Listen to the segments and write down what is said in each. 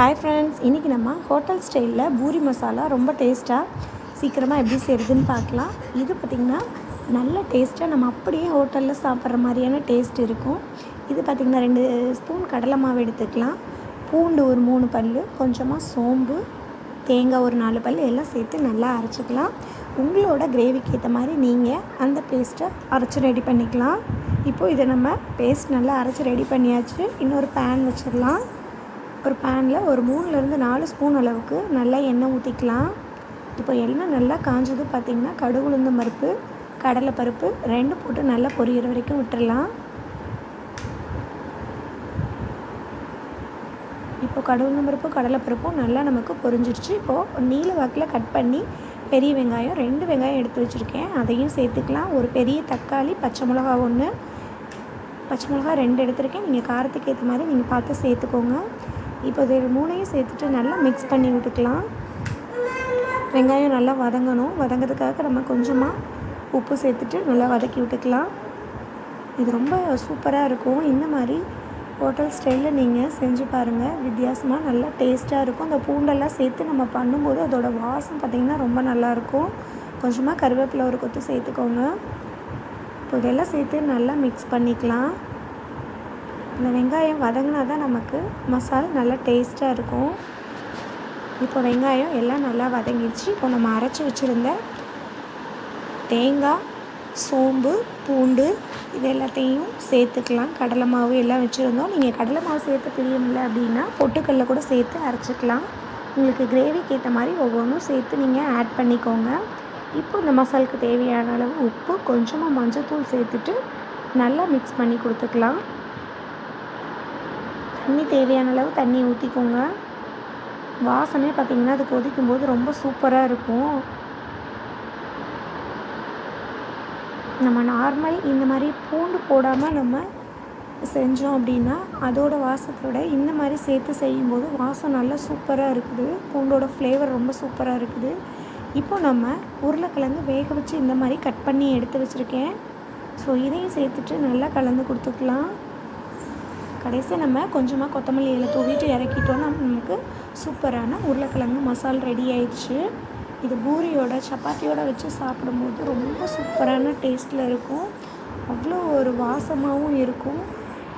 Hi friends இன்றைக்கி நம்ம hotel ஸ்டைலில் பூரி மசாலா ரொம்ப டேஸ்ட்டாக சீக்கிரமாக எப்படி செய்கிறதுன்னு பார்க்கலாம். இது பார்த்திங்கன்னா நல்ல டேஸ்ட்டாக நம்ம அப்படியே ஹோட்டலில் சாப்பிட்ற மாதிரியான டேஸ்ட் இருக்கும். இது பார்த்திங்கன்னா ரெண்டு ஸ்பூன் கடலை மாவு எடுத்துக்கலாம். பூண்டு ஒரு மூணு பல் கொஞ்சமாக சோம்பு தேங்காய் ஒரு நாலு பல் எல்லாம் சேர்த்து நல்லா அரைச்சிக்கலாம். உங்களோட கிரேவிக்கு ஏற்ற மாதிரி நீங்கள் அந்த பேஸ்ட்டை அரைச்சி ரெடி பண்ணிக்கலாம். இப்போது இதை நம்ம பேஸ்ட் நல்லா அரைச்சி ரெடி பண்ணியாச்சு. இன்னொரு பேன் வச்சிடலாம். ஒரு பேனில் ஒரு மூணுலேருந்து நாலு ஸ்பூன் அளவுக்கு நல்லா எண்ணெய் ஊற்றிக்கலாம் இப்போ எண்ணெய் நல்லா காஞ்சது பார்த்திங்கன்னா கடுகு உளுந்த பருப்பு கடலை பருப்பு ரெண்டு போட்டு நல்லா பொரியிற வரைக்கும் விட்டுடலாம் இப்போ கடவுளும் பருப்பு கடலைப்பருப்பும் நல்லா நமக்கு பொரிஞ்சிருச்சு இப்போது நீல வாக்கில் கட் பண்ணி பெரிய வெங்காயம் ரெண்டு வெங்காயம் எடுத்து வச்சுருக்கேன். அதையும் சேர்த்துக்கலாம். ஒரு பெரிய தக்காளி பச்சை மிளகா ஒன்று பச்சை மிளகா ரெண்டு எடுத்திருக்கேன். நீங்கள் காரத்துக்கு ஏற்ற மாதிரி நீங்கள் பார்த்து சேர்த்துக்கோங்க. இப்போ இது மூணையும் சேர்த்துட்டு நல்லா மிக்ஸ் பண்ணி விட்டுக்கலாம். வெங்காயம் நல்லா வதங்கணும். வதங்கிறதுக்காக நம்ம கொஞ்சமாக உப்பு சேர்த்துட்டு நல்லா வதக்கி விட்டுக்கலாம். இது ரொம்ப சூப்பராக இருக்கும். இந்த மாதிரி ஹோட்டல் ஸ்டைலில் நீங்கள் செஞ்சு பாருங்கள் வித்தியாசமாக நல்லா டேஸ்ட்டாக இருக்கும். அந்த பூண்டெல்லாம் சேர்த்து நம்ம பண்ணும்போது அதோடய வாசம் பார்த்திங்கன்னா ரொம்ப நல்லாயிருக்கும் கொஞ்சமாக கருவேப்பிலை ஒரு கொத்து சேர்த்துக்கோங்க. இப்போ இதெல்லாம் சேர்த்து நல்லா மிக்ஸ் பண்ணிக்கலாம். இந்த வெங்காயம் வதங்கினா தான் நமக்கு மசால் நல்லா டேஸ்ட்டாக இருக்கும். இப்போ வெங்காயம் எல்லாம் நல்லா வதங்கிடுச்சு. இப்போ நம்ம அரைச்சி வச்சுருந்த தேங்காய் சோம்பு பூண்டு இது எல்லாத்தையும் சேர்த்துக்கலாம். கடலை மாவு எல்லாம் வச்சுருந்தோம். நீங்கள் கடலை மாவு சேர்த்து பிரியமில்லை அப்படின்னா பொட்டுக்கல்ல கூட சேர்த்து அரைச்சிக்கலாம். உங்களுக்கு கிரேவிக்கு ஏற்ற மாதிரி ஒவ்வொன்றும் சேர்த்து நீங்கள் ஆட் பண்ணிக்கோங்க. இப்போ இந்த மசாலுக்கு தேவையான அளவு உப்பு கொஞ்சமாக மஞ்சத்தூள் சேர்த்துட்டு நல்லா மிக்ஸ் பண்ணி கொடுத்துக்கலாம். தண்ணி தேவையான அளவு தண்ணியை ஊற்றிக்கோங்க வாசமே பார்த்திங்கன்னா அது கொதிக்கும் போது ரொம்ப சூப்பராக இருக்கும். நம்ம நார்மல் இந்த மாதிரி பூண்டு போடாமல் நம்ம செஞ்சோம் அப்படின்னா அதோட வாசத்தோட இந்த மாதிரி சேர்த்து செய்யும்போது வாசம் நல்லா சூப்பராக இருக்குது. பூண்டோட ஃப்ளேவர் ரொம்ப சூப்பராக இருக்குது. இப்போ நம்ம உருளைக்கிழங்கு வேக வச்சு இந்த மாதிரி கட் பண்ணி எடுத்து வச்சுருக்கேன். ஸோ இதையும் சேர்த்துட்டு நல்லா கலந்து கொடுத்துக்கலாம். கடைசி நம்ம கொஞ்சமாக கொத்தமல்லி இலை தூவிட்டு இறக்கிட்டோன்னா நமக்கு சூப்பரான உருளைக்கிழங்கு மசால் ரெடி ஆயிடுச்சு. இது பூரியோட சப்பாத்தியோட வச்சு சாப்பிடும்போது ரொம்ப சூப்பரான டேஸ்ட்டில் இருக்கும். அவ்வளோ ஒரு வாசமாகவும் இருக்கும்.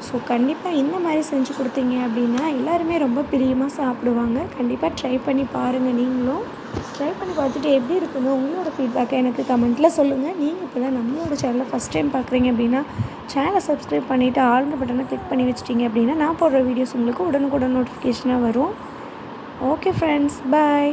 ஸோ கண்டிப்பாக இந்த மாதிரி செஞ்சு கொடுத்தீங்க அப்படின்னா எல்லாருமே ரொம்ப பிரியமாக சாப்பிடுவாங்க. கண்டிப்பாக ட்ரை பண்ணி பாருங்கள் நீங்களும். ட்ரை பண்ணி பார்த்துட்டு எப்படி இருக்குன்னு உங்களோட ஃபீட்பேக்கை எனக்கு கமெண்ட்டில் சொல்லுங்கள் நீங்கள் இப்போ தான் நம்மளோட சேனலை ஃபஸ்ட் டைம் பார்க்குறீங்க அப்படின்னா சேனலை சப்ஸ்கிரைப் பண்ணிவிட்டு ஆல்ரெடி பட்டனை கிளிக் பண்ணி வச்சிட்டிங்க அப்படின்னா நான் போடுற வீடியோஸ் உங்களுக்கு உடனுக்குடன் நோட்டிஃபிகேஷனாக வரும். Okay friends bye